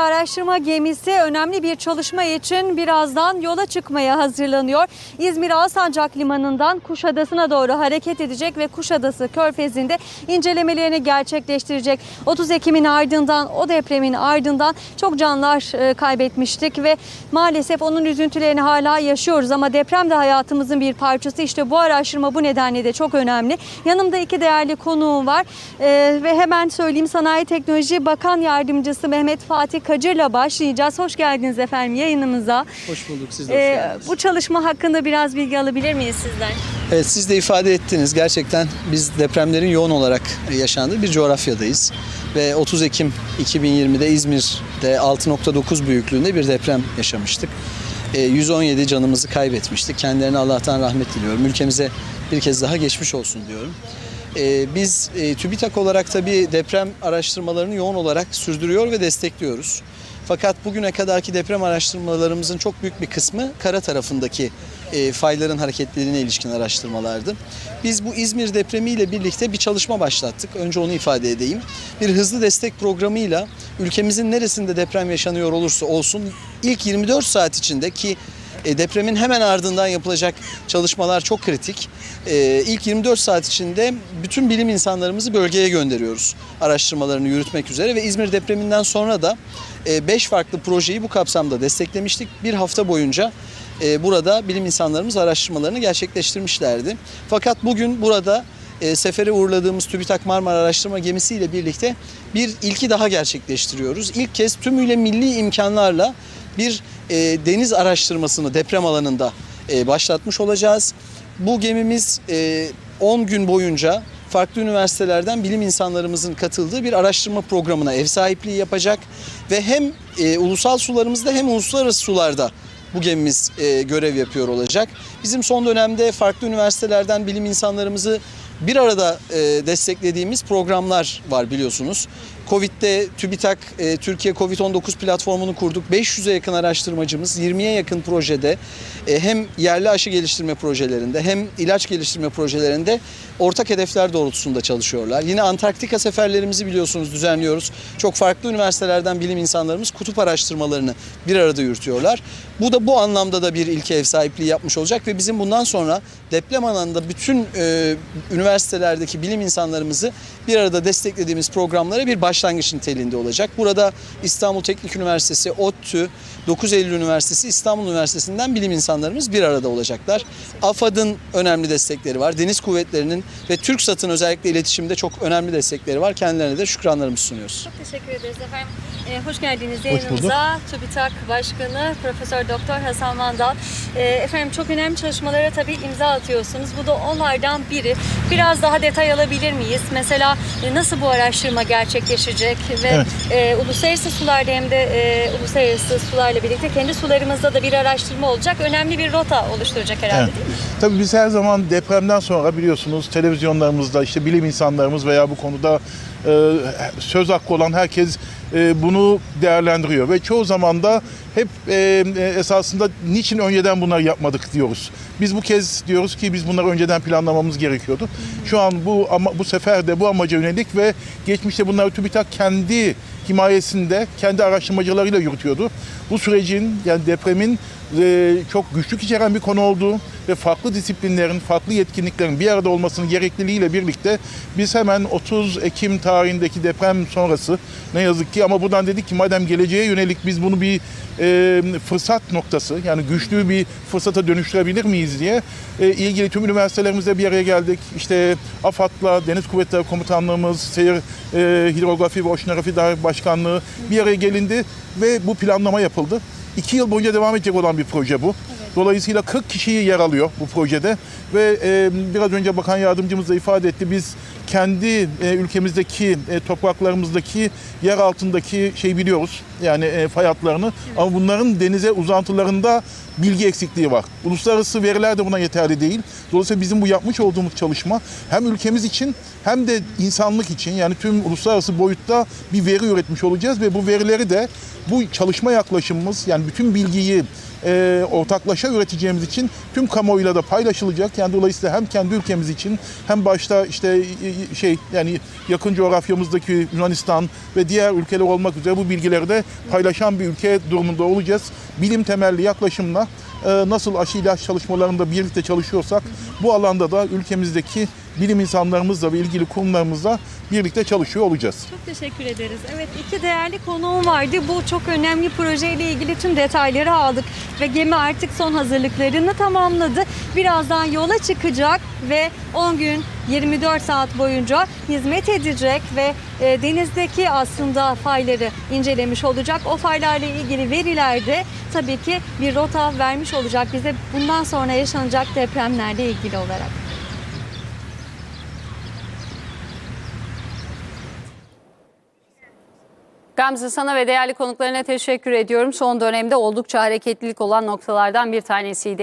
Araştırma gemisi önemli bir çalışma için birazdan yola çıkmaya hazırlanıyor. İzmir Alsancak Limanı'ndan Kuşadası'na doğru hareket edecek ve Kuşadası Körfezi'nde incelemelerini gerçekleştirecek. 30 Ekim'in ardından o depremin ardından çok canlar e, kaybetmiştik ve maalesef onun üzüntülerini hala yaşıyoruz ama deprem de hayatımızın bir parçası. İşte bu araştırma bu nedenle de çok önemli. Yanımda iki değerli konuğum var E, ve hemen söyleyeyim Sanayi Teknoloji Bakan Yardımcısı Mehmet Fatih Kacır'la başlayacağız. Hoş geldiniz efendim yayınımıza. Hoş bulduk siz de hoş Ee, geldiniz. bu çalışma hakkında biraz bilgi alabilir miyiz sizden? Evet siz de ifade ettiniz. Gerçekten biz depremlerin yoğun olarak yaşandığı bir coğrafyadayız. Ve 30 Ekim 2020'de İzmir'de 6.9 büyüklüğünde bir deprem yaşamıştık. Ee, 117 canımızı kaybetmiştik. Kendilerine Allah'tan rahmet diliyorum. Ülkemize bir kez daha geçmiş olsun diyorum. Ee, Biz e, TÜBİTAK olarak tabii deprem araştırmalarını yoğun olarak sürdürüyor ve destekliyoruz. Fakat bugüne kadarki deprem araştırmalarımızın çok büyük bir kısmı kara tarafındaki e, fayların hareketliliğine ilişkin araştırmalardı. Biz bu İzmir depremiyle birlikte bir çalışma başlattık. Önce onu ifade edeyim. Bir hızlı destek programıyla ülkemizin neresinde deprem yaşanıyor olursa olsun ilk 24 saat içinde ki e, depremin hemen ardından yapılacak çalışmalar çok kritik. E, ilk 24 saat içinde bütün bilim insanlarımızı bölgeye gönderiyoruz araştırmalarını yürütmek üzere ve İzmir depreminden sonra da 5 farklı projeyi bu kapsamda desteklemiştik. Bir hafta boyunca e, burada bilim insanlarımız araştırmalarını gerçekleştirmişlerdi. Fakat bugün burada e, sefere uğurladığımız TÜBİTAK Marmara Araştırma Gemisi ile birlikte bir ilki daha gerçekleştiriyoruz. İlk kez tümüyle milli imkanlarla bir e, deniz araştırmasını deprem alanında e, başlatmış olacağız. Bu gemimiz e, 10 gün boyunca farklı üniversitelerden bilim insanlarımızın katıldığı bir araştırma programına ev sahipliği yapacak ve hem e, ulusal sularımızda hem uluslararası sularda bu gemimiz e, görev yapıyor olacak. Bizim son dönemde farklı üniversitelerden bilim insanlarımızı bir arada e, desteklediğimiz programlar var biliyorsunuz. Covid'de TÜBİTAK e, Türkiye Covid-19 platformunu kurduk. 500'e yakın araştırmacımız 20'ye yakın projede e, hem yerli aşı geliştirme projelerinde hem ilaç geliştirme projelerinde ortak hedefler doğrultusunda çalışıyorlar. Yine Antarktika seferlerimizi biliyorsunuz düzenliyoruz. Çok farklı üniversitelerden bilim insanlarımız kutup araştırmalarını bir arada yürütüyorlar. Bu da bu anlamda da bir ilke ev sahipliği yapmış olacak ve bizim bundan sonra deprem alanında bütün e, üniversitelerdeki bilim insanlarımızı bir arada desteklediğimiz programlara bir başlangıç niteliğinde olacak. Burada İstanbul Teknik Üniversitesi, ODTÜ, 9 Eylül Üniversitesi, İstanbul Üniversitesi'nden bilim insanlarımız bir arada olacaklar. AFAD'ın önemli destekleri var. Deniz Kuvvetleri'nin ve TürkSat'ın özellikle iletişimde çok önemli destekleri var. Kendilerine de şükranlarımızı sunuyoruz. Çok teşekkür ederiz efendim. Ee, hoş geldiniz bulduk. yayınımıza. TÜBİTAK Başkanı Profesör Doktor Hasan Mandal. Ee, efendim çok önemli çalışmalara tabii imza atıyorsunuz. Bu da onlardan biri. Biraz daha detay alabilir miyiz? Mesela e, nasıl bu araştırma gerçekleşecek ve Evet. e, uluslararası sularda hem de e, uluslararası sularla birlikte kendi sularımızda da bir araştırma olacak. Önemli bir rota oluşturacak herhalde Evet. değil mi? Tabii biz her zaman depremden sonra biliyorsunuz televizyonlarımızda işte bilim insanlarımız veya bu konuda e, söz hakkı olan herkes e, bunu değerlendiriyor ve çoğu zaman da hep e, e, esasında niçin önceden bunları yapmadık diyoruz. Biz bu kez diyoruz ki biz bunları önceden planlamamız gerekiyordu. Şu an bu ama bu sefer de bu amaca yönelik ve geçmişte bunları TÜBİTAK kendi himayesinde kendi araştırmacılarıyla yürütüyordu. Bu sürecin yani depremin e, çok güçlük içeren bir konu olduğu ve farklı disiplinlerin, farklı yetkinliklerin bir arada olmasının gerekliliğiyle birlikte biz hemen 30 Ekim tarihindeki deprem sonrası ne yazık ki ama buradan dedik ki madem geleceğe yönelik biz bunu bir e, fırsat noktası yani güçlü bir fırsata dönüştürebilir miyiz diye e, ilgili tüm üniversitelerimizle bir araya geldik. İşte AFAD'la Deniz Kuvvetleri Komutanlığımız, Seyir e, Hidrografi ve Oşinografi Başkanlığı bir araya gelindi ve bu planlama yapıldı. İki yıl boyunca devam edecek olan bir proje bu. Dolayısıyla 40 kişiyi yer alıyor bu projede ve e, biraz önce Bakan Yardımcımız da ifade etti. Biz kendi e, ülkemizdeki e, topraklarımızdaki yer altındaki şey biliyoruz yani e, fay hatlarını ama bunların denize uzantılarında bilgi eksikliği var. Uluslararası veriler de buna yeterli değil. Dolayısıyla bizim bu yapmış olduğumuz çalışma hem ülkemiz için hem de insanlık için yani tüm uluslararası boyutta bir veri üretmiş olacağız ve bu verileri de bu çalışma yaklaşımımız yani bütün bilgiyi e, ortaklaşa üreteceğimiz için tüm kamuoyuyla da paylaşılacak. Yani dolayısıyla hem kendi ülkemiz için hem başta işte şey yani yakın coğrafyamızdaki Yunanistan ve diğer ülkeler olmak üzere bu bilgileri de paylaşan bir ülke durumunda olacağız. Bilim temelli yaklaşımla e, nasıl aşı ilaç çalışmalarında birlikte çalışıyorsak bu alanda da ülkemizdeki bilim insanlarımızla ve ilgili kurumlarımızla birlikte çalışıyor olacağız. Çok teşekkür ederiz. Evet iki değerli konuğum vardı. Bu çok önemli projeyle ilgili tüm detayları aldık. Ve gemi artık son hazırlıklarını tamamladı. Birazdan yola çıkacak ve 10 gün 24 saat boyunca hizmet edecek ve e, denizdeki aslında fayları incelemiş olacak. O faylarla ilgili veriler de tabii ki bir rota vermiş olacak bize bundan sonra yaşanacak depremlerle ilgili olarak. Gamze sana ve değerli konuklarına teşekkür ediyorum. Son dönemde oldukça hareketlilik olan noktalardan bir tanesiydi.